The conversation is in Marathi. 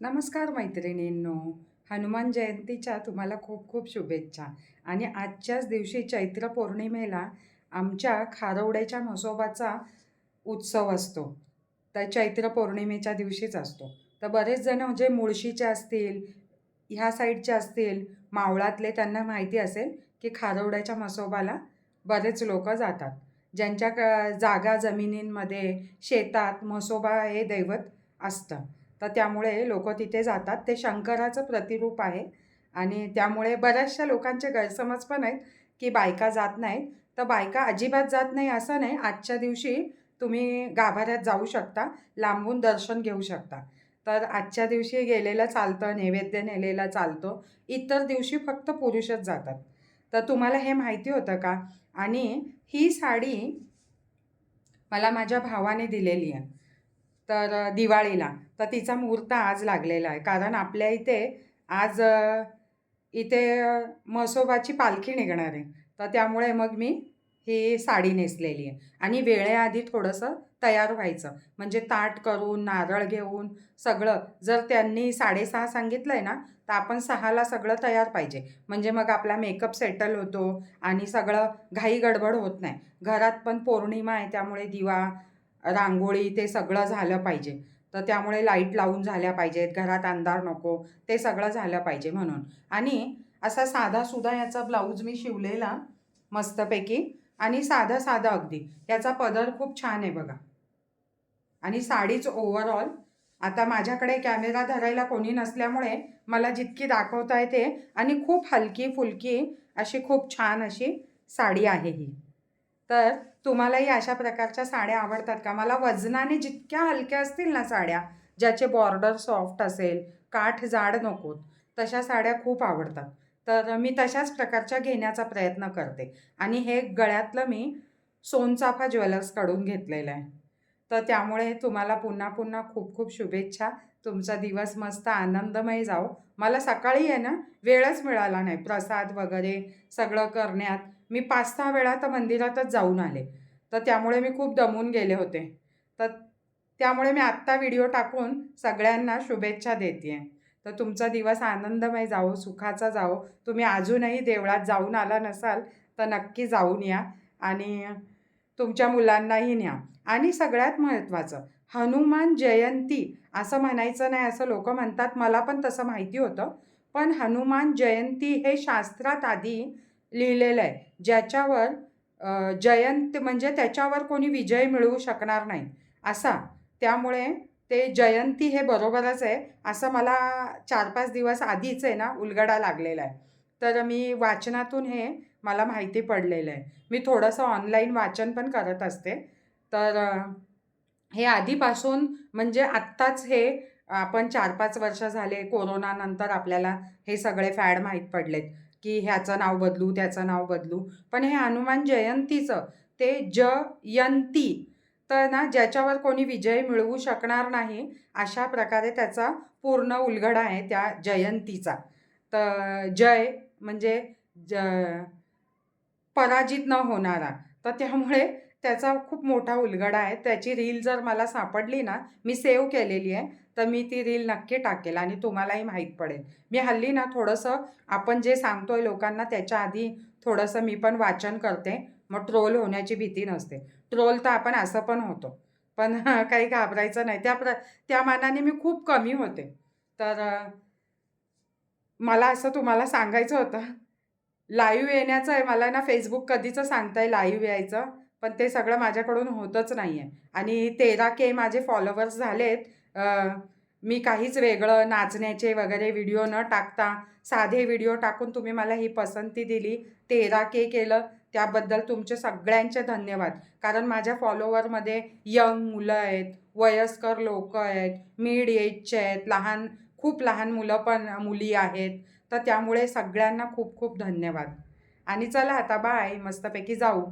नमस्कार मैत्रिणींनो. हनुमान जयंतीच्या तुम्हाला खूप खूप शुभेच्छा. आणि आजच्याच दिवशी चैत्र पौर्णिमेला आमच्या खारवड्याच्या म्हसोबाचा उत्सव असतो. तर चैत्र पौर्णिमेच्या दिवशीच असतो. तर बरेच जण जे मुळशीचे असतील ह्या साईडचे असतील मावळातले त्यांना माहिती असेल की खारवड्याच्या म्हसोबाला बरेच लोक जातात. ज्यांच्या क जागा जमिनींमध्ये शेतात म्हसोबा हे दैवत असतं. तर त्यामुळे लोक तिथे जातात. ते शंकराचं प्रतिरूप आहे. आणि त्यामुळे बऱ्याचशा लोकांचे गैरसमज पण आहेत की बायका जात नाहीत. तर बायका अजिबात जात नाही असं नाही. आजच्या दिवशी तुम्ही गाभाऱ्यात जाऊ शकता. लांबून दर्शन घेऊ शकता. तर आजच्या दिवशी गेलेलं चालतं नैवेद्य नेलेला चालतो. इतर दिवशी फक्त पुरुषच जातात. तर तुम्हाला हे माहिती होतं का? आणि ही साडी मला माझ्या भावाने दिलेली आहे. तर दिवाळीला. तर तिचा मुहूर्त आज लागलेला आहे. कारण आपल्या इथे आज इथे म्हसोबाची पालखी निघणार आहे. तर त्यामुळे मग मी ही साडी नेसलेली आहे. आणि वेळेआधी थोडंसं तयार व्हायचं. म्हणजे ताट करून नारळ घेऊन सगळं. जर त्यांनी साडेसहा सांगितलं आहे ना तर आपण सहाला सगळं तयार पाहिजे. म्हणजे मग आपला मेकअप सेटल होतो आणि सगळं घाई गडबड होत नाही. घरात पण पौर्णिमा आहे त्यामुळे दिवा रांगोळी ते सगळं झालं पाहिजे. तर त्यामुळे लाइट लावून झाल्या पाहिजेत घरात अंधार नको ते सगळं झालं पाहिजे म्हणून. आणि असा साधा सुद्धा याचा ब्लाऊज मी शिवलेला मस्तपैकी आणि साधा साधा अगदी. याचा पदर खूप छान आहे बघा. आणि साडीच ओव्हरऑल आता माझ्याकडे कॅमेरा धरायला कोणी नसल्यामुळे मला जितकी दाखवता येते आणि खूप हलकी फुलकी अशी खूप छान अशी साडी आहे ही. तर तुम्हालाही अशा प्रकारच्या साड्या आवडतात का? मला वजनाने जितक्या हलक्या असतील ना साड्या ज्याचे बॉर्डर सॉफ्ट असेल काठ जाड नकोत तशा साड्या खूप आवडतात. तर मी तशाच प्रकारच्या घेण्याचा प्रयत्न करते. आणि हे गळ्यातलं मी सोनचाफा ज्वेलर्सकडून घेतलेलं आहे. तर त्यामुळे तुम्हाला पुन्हा पुन्हा खूप खूप शुभेच्छा. तुमचा दिवस मस्त आनंदमय जाओ मला सकाळी आहे ना वेळच मिळाला नाही. प्रसाद वगैरे सगळं करण्यात. मी पाच सहा वेळा तर मंदिरातच जाऊन आले. तर त्यामुळे मी खूप दमून गेले होते. तर त्यामुळे मी आत्ता व्हिडिओ टाकून सगळ्यांना शुभेच्छा देते तर तुमचा दिवस आनंदमय जावो सुखाचा जावो. तुम्ही अजूनही देवळात जाऊन आला नसाल तर नक्की जाऊन या आणि तुमच्या मुलांनाही न्या. आणि सगळ्यात महत्त्वाचं हनुमान जयंती असं म्हणायचं नाही असं लोक म्हणतात. मला पण तसं माहिती होतं. पण हनुमान जयंती हे शास्त्रात आधी लिहिलेलं आहे. ज्याच्यावर जयंत म्हणजे त्याच्यावर कोणी विजय मिळवू शकणार नाही. असा. त्यामुळे ते जयंती हे बरोबरच आहे. असं मला चार पाच दिवस आधीच आहे ना उलगडा लागलेला आहे. तर मी वाचनातून हे मला माहिती पडलेलं आहे. मी थोडंसं ऑनलाईन वाचन पण करत असते. तर हे आधीपासून म्हणजे आत्ताच हे आपण चार पाच वर्ष झाले कोरोनानंतर आपल्याला हे सगळे फॅड माहीत पडलेत. की ह्याचं नाव बदलू त्याचं नाव बदलू. पण हे हनुमान जयंतीचं ते जयंती. तर ना ज्याच्यावर कोणी विजय मिळवू शकणार नाही अशा प्रकारे त्याचा पूर्ण उलगडा आहे त्या जयंतीचा. तर जय म्हणजे ज पराजित न होणारा. तर त्यामुळे त्याचा खूप मोठा उलगडा आहे. त्याची रील जर मला सापडली ना मी सेव्ह केलेली आहे तर मी ती रील नक्की टाकेल आणि तुम्हालाही माहीत पडेल. मी हल्ली ना थोडंसं आपण जे सांगतोय लोकांना त्याच्या आधी थोडंसं मी पण वाचन करते. मग ट्रोल होण्याची भीती नसते. ट्रोल तर आपण असं पण होतो. पण काही घाबरायचं नाही. त्या प्र त्या मानाने मी खूप कमी होते. तर मला असं तुम्हाला सांगायचं होतं. लाईव्ह येण्याचं आहे. मला ना फेसबुक कधीचं सांगताय लाईव्ह यायचं पण ते सगळं माझ्याकडून होतच नाही आहे आणि तेरा के माझे फॉलोवर्स झालेत. मी काहीच वेगळं नाचण्याचे वगैरे व्हिडिओ न टाकता साधे व्हिडिओ टाकून तुम्ही मला ही पसंती दिली. तेरा के केलं. त्याबद्दल तुमचे सगळ्यांचे धन्यवाद. कारण माझ्या फॉलोवरमध्ये यंग मुलं आहेत वयस्कर लोक आहेत मिड एजचे आहेत लहान खूप लहान मुलं पण मुली आहेत. तर त्यामुळे सगळ्यांना खूप खूप धन्यवाद. आणि चला आता बाय मस्तपैकी जाऊ.